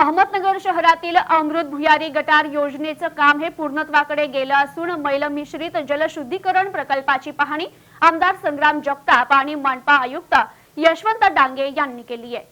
अहमदनगर शहरातील अमृत भुयारी गटार योजनेचं काम हे पूर्णत्वाकडे गेलं असून मैलमिश्रित जलशुद्धीकरण प्रकल्पाची पाहणी आमदार संग्राम जगताप आणि मनपा आयुक्त यशवंत डांगे यांनी केली आहे.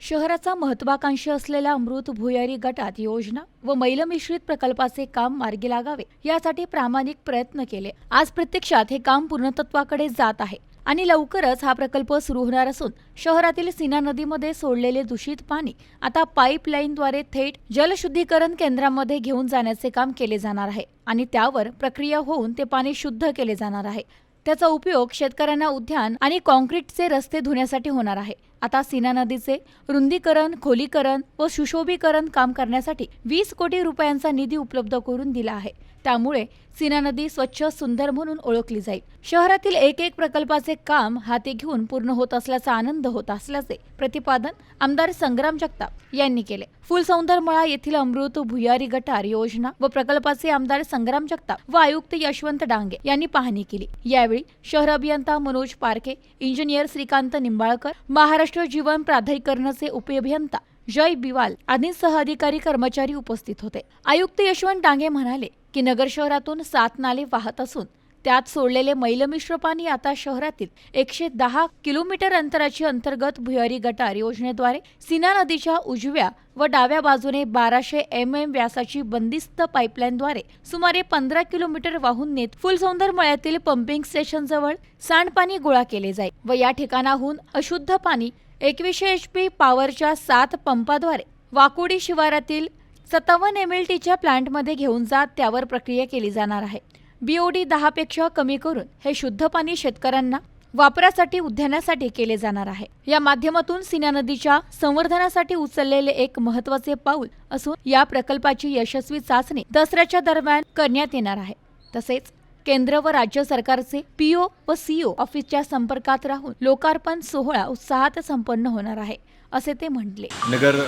शहराचा महत्वाकांक्षी असलेल्या अमृत भुयारी गटात योजना व मैलमिश्रित प्रकल्पाचे काम मार्गी लागावे यासाठी प्रामाणिक प्रयत्न केले. आज प्रत्यक्षात हे काम पूर्णतत्वाकडे जात आहे. आणि लवकरच हा प्रकल्प सुरू होणार असून शहरातील सीना नदीमध्ये सोडलेले दूषित पाणी आता पाईपलाईनद्वारे थेट जलशुद्धीकरण केंद्रामध्ये घेऊन जाण्याचे काम केले जाणार आहे आणि त्यावर प्रक्रिया होऊन ते पाणी शुद्ध केले जाणार आहे. त्याचा उपयोग शेतकऱ्यांना उद्यान आणि कॉन्क्रीटचे रस्ते धुण्यासाठी होणार आहे. आता सीना नदीचे रुंदीकरण खोलीकरण व सुशोभीकरण काम करण्यासाठी वीस कोटी रुपयांचा निधी उपलब्ध करून दिला आहे. त्यामुळे सीना नदी स्वच्छ सुंदर म्हणून ओळखली जाईल. शहरातील एक एक प्रकल्पाचे काम हाती घेऊन पूर्ण होत असल्याचा आनंद होत असल्याचे प्रतिपादन आमदार संग्राम जगताप यांनी केले. फुलसौंदरमळा येथील अमृत भुयारी गटार योजना व प्रकल्पाचे आमदार संग्राम जगताप व आयुक्त यशवंत डांगे यांनी पाहणी केली. यावेळी शहर अभियंता मनोज पारखे इंजिनियर श्रीकांत निंबाळकर महाराष्ट्र जीवन प्राधिकरणाचे उपअभियंता जय बिवाल आणि सहअधिकारी कर्मचारी उपस्थित होते. आयुक्त यशवंत डांगे म्हणाले की नगर शहरातून सात नाले वाहत असून त्यात सोडलेले मैलमिश्र पाणी आता शहरातील एकशे दहा किलोमीटर अंतराची अंतर्गत भुयारी गटार योजनेद्वारे सीना नदीच्या उजव्या व डाव्या बाजूने बाराशे एम एम व्यासाची बंदिस्त पाईपलाईनद्वारे सुमारे पंधरा किलोमीटर वाहून नेत फुलसौंदर मळ्यातील पंपिंग स्टेशनजवळ सांडपाणी गोळा केले जाईल व या ठिकाणाहून अशुद्ध पाणी एकवीसशे एच पी पॉवरच्या सात पंपाद्वारे वाकोडी शिवारातील सत्तावन्न एम एल टीच्या प्लांटमध्ये घेऊन जात त्यावर प्रक्रिया केली जाणार आहे. बीओडी दहापेक्षा कमी करून हे शुद्ध पाणी शेतकऱ्यांना वापरासाठी उद्यानासाठी केले जाणार आहे. या माध्यमातून सीना नदीच्या संवर्धनासाठी उचललेले एक महत्त्वाचे पाऊल असून या प्रकल्पाची यशस्वी चाचणी दसऱ्याच्या दरम्यान करण्यात येणार आहे. तसेच केंद्र व राज्य सरकारचे पीओ व सीओ ऑफिसच्या संपर्कात राहून लोकार्पण सोहळा उत्साहात संपन्न होणार आहे असे ते म्हटले. नगर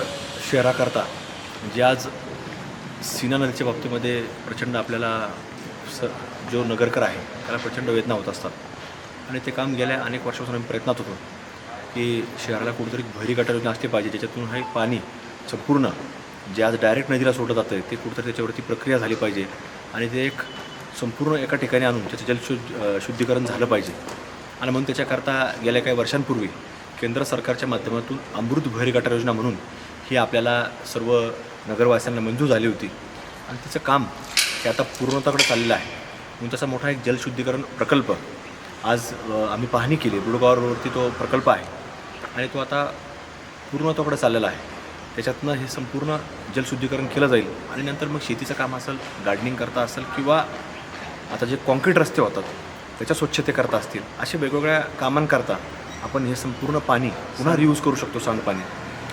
शहराकरता जे आज सीना नदीच्या बाबतीमध्ये प्रचंड आपल्याला स जो नगरकर आहे त्याला प्रचंड वेदना होत असतात. आणि ते काम गेल्या अनेक वर्षापासून आम्ही प्रयत्नात होतो की शहराला कुठेतरी भैरी गटार योजना असली पाहिजे ज्याच्यातून हे पाणी संपूर्ण जे आज डायरेक्ट नदीला सोडलं जातं आहे ते कुठेतरी त्याच्यावरती प्रक्रिया झाली पाहिजे. आणि ते एक संपूर्ण एका ठिकाणी आणून त्याचं जलशुद्ध शुद्धीकरण झालं पाहिजे. आणि म्हणून त्याच्याकरता गेल्या काही वर्षांपूर्वी केंद्र सरकारच्या माध्यमातून अमृत भैरी गटार योजना म्हणून ही आपल्याला सर्व नगरवासियांना मंजूर झाली होती. आणि तिचं काम हे आता पूर्णताकडे चाललेलं आहे. म्हणून तसा मोठा एक जलशुद्धीकरण प्रकल्प आज आम्ही पाहणी केली. बुडगाव रोडवरती तो प्रकल्प आहे. आणि तो आता पूर्णत्वाकडे चाललेला आहे. त्याच्यातनं हे संपूर्ण जलशुद्धीकरण केलं जाईल. आणि नंतर मग शेतीचं काम असेल गार्डनिंग करता असेल किंवा आता जे कॉन्क्रीट रस्ते होतात त्याच्या स्वच्छते करता असतील अशा वेगवेगळ्या कामांकरता आपण हे संपूर्ण पाणी पुन्हा रियूज करू शकतो सांडपाणी.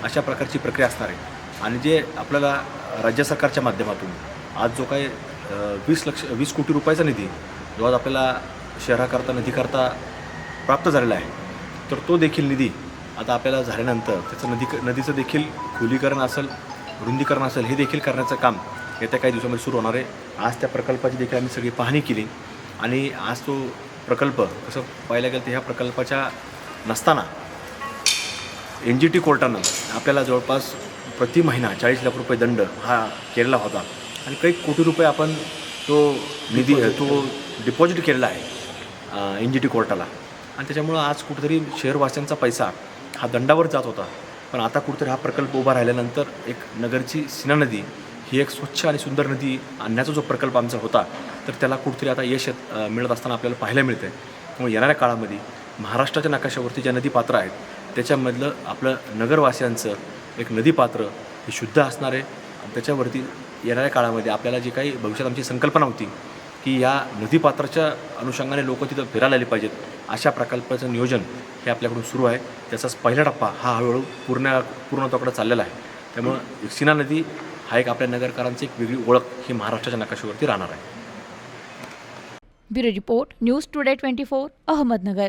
अशा प्रकारची प्रक्रिया असणार आहे. आणि जे आपल्याला राज्य सरकारच्या माध्यमातून आज जो काही वीस लक्ष वीस कोटी रुपयाचा निधी जो आज आपल्याला शहराकरता नदीकरता प्राप्त झालेला आहे तर तो देखील निधी आता आपल्याला झाल्यानंतर त्याचं नदी नदीचं देखील खोलीकरण असेल रुंदीकरण असेल हे देखील करण्याचं काम येत्या काही दिवसामध्ये सुरू होणार आहे. आज त्या प्रकल्पाची देखील आम्ही सगळी पाहणी केली आणि आज तो प्रकल्प कसं पाहायला गेलं तर ह्या प्रकल्पाच्या नसताना एन जी टी कोर्टानं आपल्याला जवळपास प्रति महिना चाळीस लाख रुपये दंड हा केलेला होता. आणि काही कोटी रुपये आपण तो निधी तो डिपॉझिट केलेला आहे एन जी टी कोर्टाला. आणि त्याच्यामुळं आज कुठेतरी शहरवासियांचा पैसा हा दंडावर जात होता. पण आता कुठेतरी हा प्रकल्प उभा राहिल्यानंतर एक नगरची सीना नदी ही एक स्वच्छ आणि सुंदर नदी आणण्याचा जो प्रकल्प आमचा होता तर त्याला कुठेतरी आता यश मिळत असताना आपल्याला पाहायला मिळतं आहे त्यामुळे येणाऱ्या काळामध्ये महाराष्ट्राच्या नकाशावरती ज्या नदीपात्र आहेत त्याच्यामधलं आपलं नगरवासियांचं एक नदीपात्र हे शुद्ध असणार आहे. आणि त्याच्यावरती येणाऱ्या काळामध्ये आपल्याला जी काही भविष्यात आमची संकल्पना होती की या नदीपात्राच्या अनुषंगाने लोक तिथं फिरायला आले पाहिजेत अशा प्रकल्पाचं नियोजन हे आपल्याकडून सुरू आहे. त्याचाच पहिला टप्पा हा हळूहळू पूर्ण पूर्णत्वाकडे चाललेला आहे. त्यामुळं सीना नदी हा एक आपल्या नगरकरांची एक वेगळी ओळख ही महाराष्ट्राच्या नकाशावरती राहणार आहे. Bureau report news today twenty four Ahmednagar.